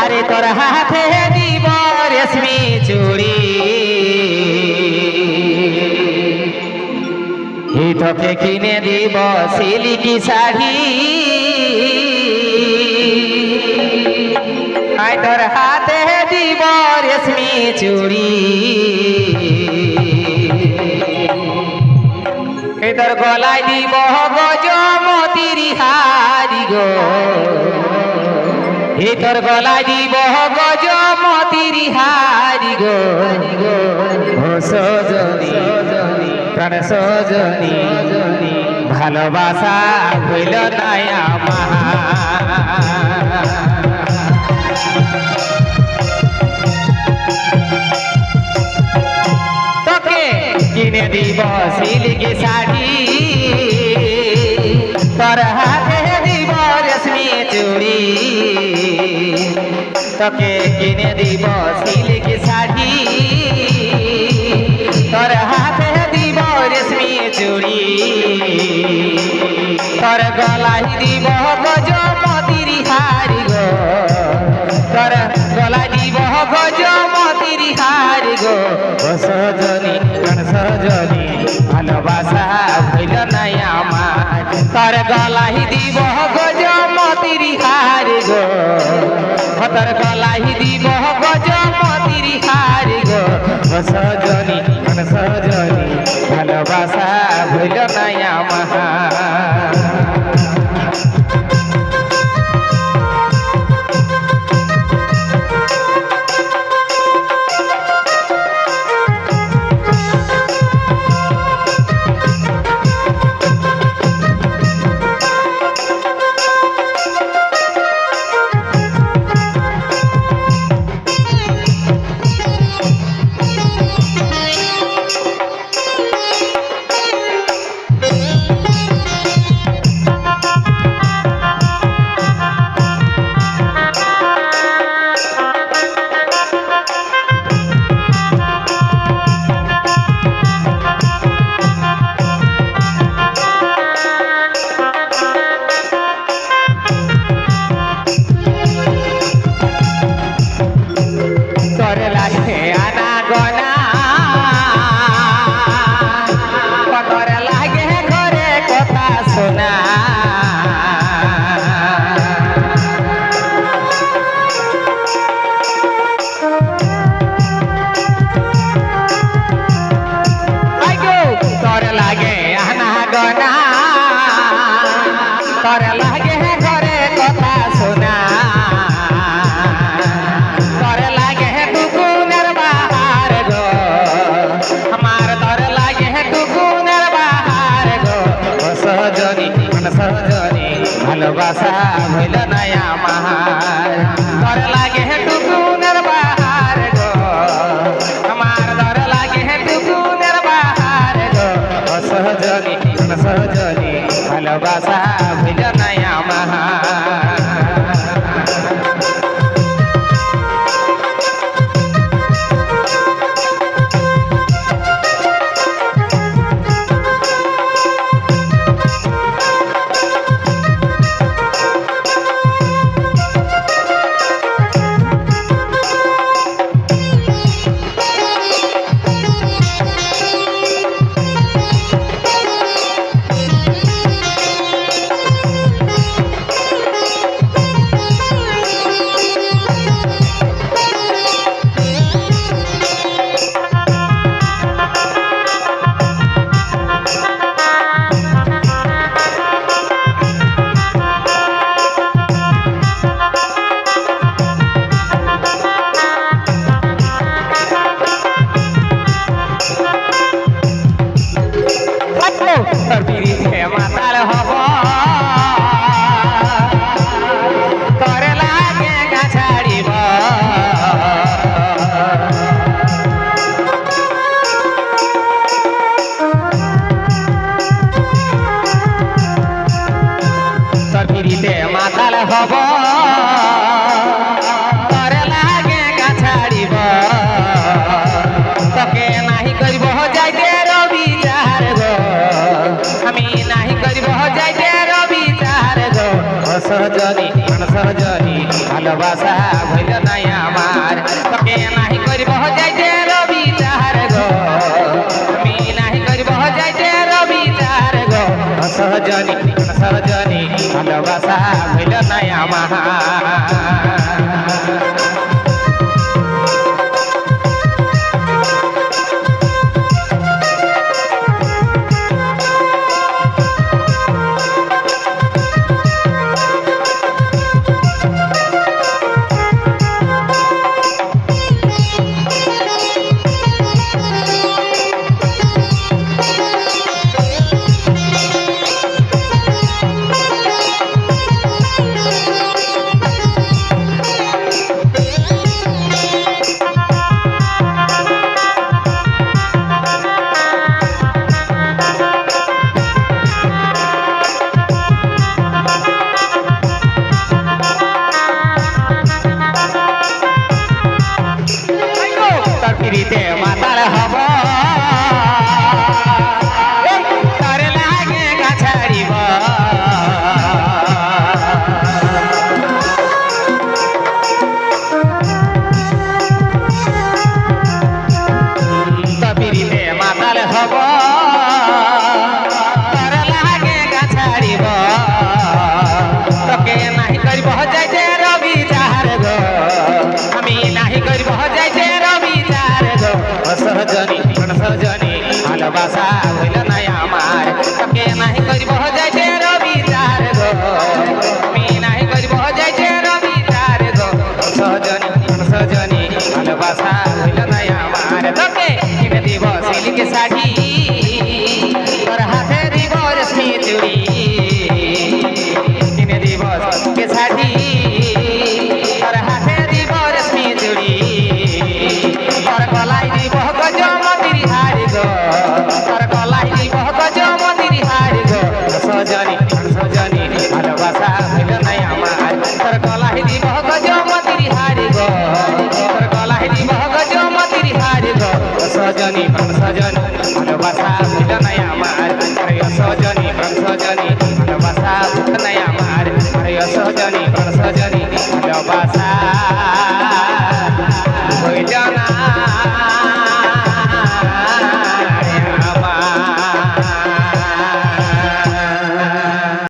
আরে তোর হাতে দিব রেশমি চুড়ি। তোকে কিনে দিব সিলিকি শাড়ি। আই তোর হাতে দিব রেশমি চুড়ি। তোর গলায় দিব গজমতির হারি গো। এ তোর গলায় দিব গজমতির হারি গো। সজনী, প্রাণ সজনী, ভালোবাসা হইল আমার। তোকে কিনে দিব সিল্কি শাড়ি, তোর হাতে তোকে কিনে দিব সিল্কি শাড়ি। তোর হাতে দিব রেশমি চুড়ি। তোর গলায় দিব গজমতির হারি গো। তোর গলায় দিব গজমতির হারি গো। সজনী সজনী, ভালোবাসা হইল নাই আমার। তোর গলায় দিব গজমতির হারি গো। ও কলাই দিব গজমতির হারি গো। সজনী সজনী ভালোবাসা ভুল নাই আমার তোর ভালোবাসা হইল নাই আমার। ভালোবাসা হইল নাই আমার। তোকে নাহি করব যাইতে রবি তাহার গো। আমি নাহি করব যাইতে রবি তাহার গো। সহজনী সহজনী ভালোবাসা হইল নাই আমার। চাহি